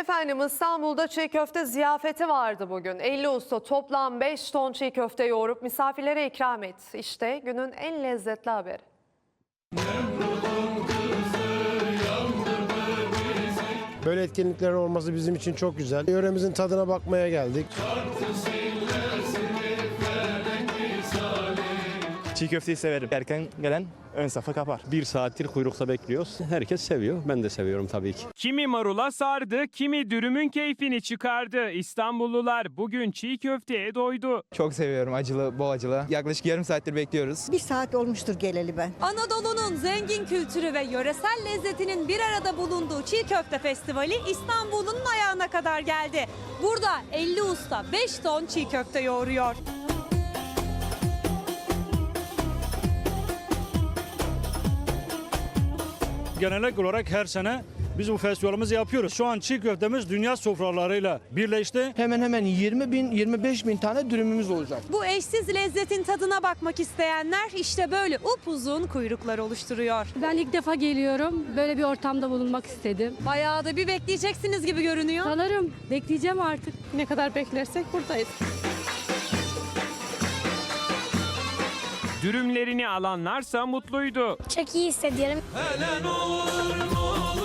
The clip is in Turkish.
Efendim İstanbul'da çiğ köfte ziyafeti vardı bugün. 50 usta toplam 5 ton çiğ köfte yoğurup misafirlere ikram etti. İşte günün en lezzetli haberi. Böyle etkinliklerin olması bizim için çok güzel. Yöremizin tadına bakmaya geldik. Çiğ köfteyi severim. Erken gelen ön safa kapar. Bir saattir kuyrukta bekliyoruz. Herkes seviyor. Ben de seviyorum tabii ki. Kimi marula sardı, kimi dürümün keyfini çıkardı. İstanbullular bugün çiğ köfteye doydu. Çok seviyorum acılı, bol acılı. Yaklaşık yarım saattir bekliyoruz. Bir saat olmuştur geleli ben. Anadolu'nun zengin kültürü ve yöresel lezzetinin bir arada bulunduğu Çiğ Köfte Festivali İstanbul'un ayağına kadar geldi. Burada 50 usta 5 ton çiğ köfte yoğuruyor. Genellikle olarak her sene biz bu festivalimizi yapıyoruz. Şu an çiğ köftemiz dünya sofralarıyla birleşti. Hemen hemen 20 bin 25 bin tane dürümümüz olacak. Bu eşsiz lezzetin tadına bakmak isteyenler işte böyle upuzun kuyruklar oluşturuyor. Ben ilk defa geliyorum. Böyle bir ortamda bulunmak istedim. Bayağı da bir bekleyeceksiniz gibi görünüyor. Sanırım bekleyeceğim artık. Ne kadar beklersek buradayız. Dürümlerini alanlarsa mutluydu. Çok iyi hissediyorum. Hele ne olur olur